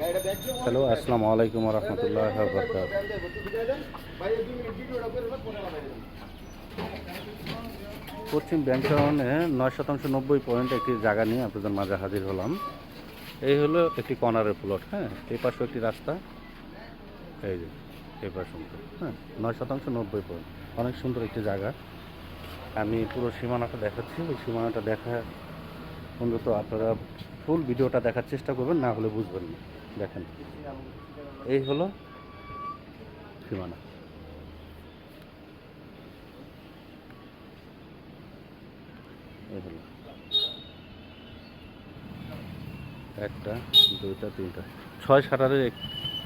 Hello, আসসালামু আলাইকুম রহমতুল্লাহ পশ্চিম bank টাউনে নয় শতাংশ নব্বই পয়েন্ট একটি জায়গা নিয়ে আপনাদের মাঝে হাজির হলাম। এই হলো একটি কর্নারের প্লট হ্যাঁ? এই পাশে একটি রাস্তা। এই যে, এই পাশে হ্যাঁ? নয় শতাংশ নব্বই পয়েন্ট অনেক সুন্দর একটি জায়গা। আমি পুরো সীমানাটা দেখাচ্ছি। ওই সীমানাটা দেখা অন্তত আপনারা ফুল ভিডিওটা দেখার চেষ্টা করবেন, না হলে বুঝবেন না। দেখেন। এই হলো সীমানা। একটা, দুইটা, তিনটা। ছয় শাটারের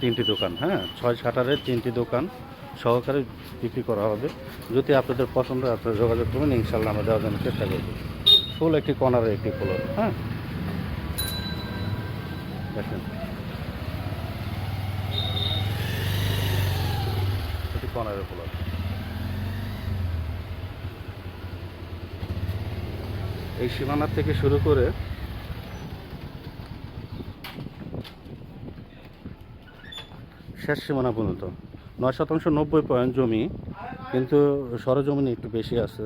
তিনটি দোকান হ্যাঁ? ছয় শাটারের তিনটি দোকান সহকারে বিক্রি করা হবে। যদি আপনাদের পছন্দ আপনারা যোগাযোগ করবেন। ইনশাল্লাহ আমরা দেওয়ার জন্য চেষ্টা করব। ফুল একটি কর্নারের একটি ফ্লোর হ্যাঁ? দেখেন এটি কর্নারের ফ্লোর এই সীমানার থেকে শুরু করে শেষ সীমানা পর্যন্ত, নয় শতাংশ নব্বই পয়েন্ট জমি, কিন্তু সরজমিনে একটু বেশি আছে।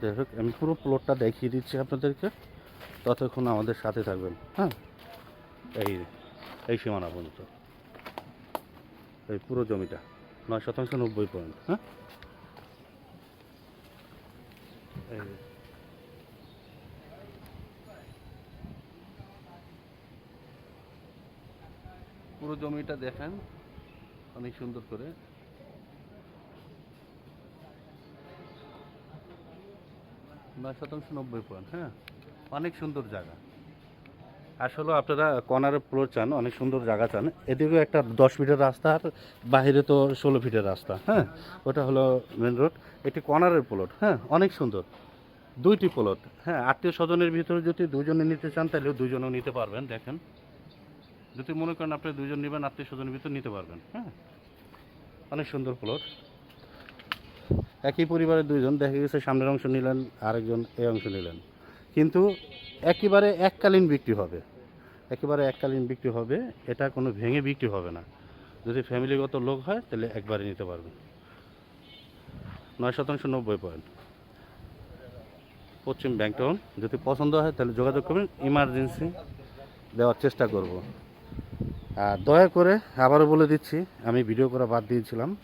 যাই হোক, আমি পুরো প্লটটা দেখিয়ে দিচ্ছি আপনাদেরকে। ততক্ষণ আমাদের সাথে থাকবেন হ্যাঁ? এই এই সীমানা পর্যন্ত। এই পুরো জমিটা, নয় শতাংশ নব্বই পয়েন্ট হ্যাঁ? পুরো জমিটা দেখেন, অনেক সুন্দর করে। নয় শতাংশ নব্বই পয়েন্ট হ্যাঁ? অনেক সুন্দর জায়গা। আসলে আপনারা কর্নারে ফ্লোর চান, অনেক সুন্দর জায়গা চান। এদিকেও একটা দশ ফিটের রাস্তা আর বাইরে তো ষোলো ফিটের রাস্তা হ্যাঁ? ওটা হলো মেন রোড একটি কর্নারের প্লট হ্যাঁ? অনেক সুন্দর। দুইটি প্লট হ্যাঁ? আত্মীয় স্বজনের ভিতরে যদি দুজনে নিতে চান তাহলে দুজনেও নিতে পারবেন, দেখেন। যদি মনে করেন আপনি দুজন নেবেন, আত্মীয় স্বজনের ভিতর নিতে পারবেন হ্যাঁ? অনেক সুন্দর প্লট একই পরিবারের দুইজন, দেখা গেছে সামনের অংশ নিলেন, আরেকজন এই অংশ নিলেন। কিন্তু একেবারে এককালীন বিক্রি হবে। একেবারে এককালীন বিক্রি হবে, এটা কোনো ভেঙে বিক্রি হবে না। যদি ফ্যামিলিগত লোক হয়, তাহলে একবারে নিতে পারবেন নয় শতাংশ নব্বই পয়েন্ট। পশ্চিম ব্যাংকটাউন যদি পছন্দ হয়, তাহলে যোগাযোগ করবেন। ইমার্জেন্সি দেওয়ার চেষ্টা করব। আর দয়া করে আবারও বলে দিচ্ছি, আমি ভিডিও করা বাদ দিয়েছিলাম।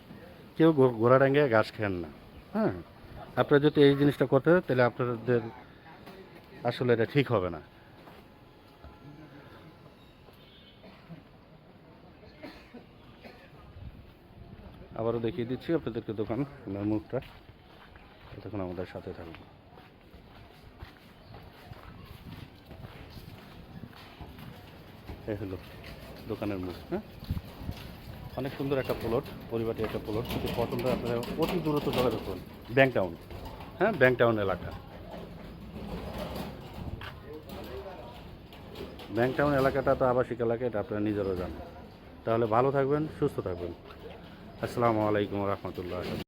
কেউ ঘো- ঘোড়াডাঙ্গায় ঘাস খান না। হ্যাঁ আপনারা যদি এই জিনিসটা করতে তাহলে আপনাদের আসলে এটা ঠিক হবে না। আবারও দেখিয়ে দিচ্ছি আপনাদেরকে দোকান মুখটা। তখন আমাদের সাথে থাকবে এই হলো দোকানের মুখ হ্যাঁ? অনেক সুন্দর একটা প্লট পরিবারটি একটা প্লট। পছন্দ হয় আপনারা অতি দূরত্ব যোগাযোগ করুন ব্যাংক টাউন হ্যাঁ? ব্যাংক টাউন এলাকা। ব্যাংক টাউন এলাকাটা তো আবাসিক এলাকা, এটা আপনারা নিজেরও জানেন। তাহলে ভালো থাকবেন, সুস্থ থাকবেন। আসসালামু আলাইকুম রহমতুল্লাহ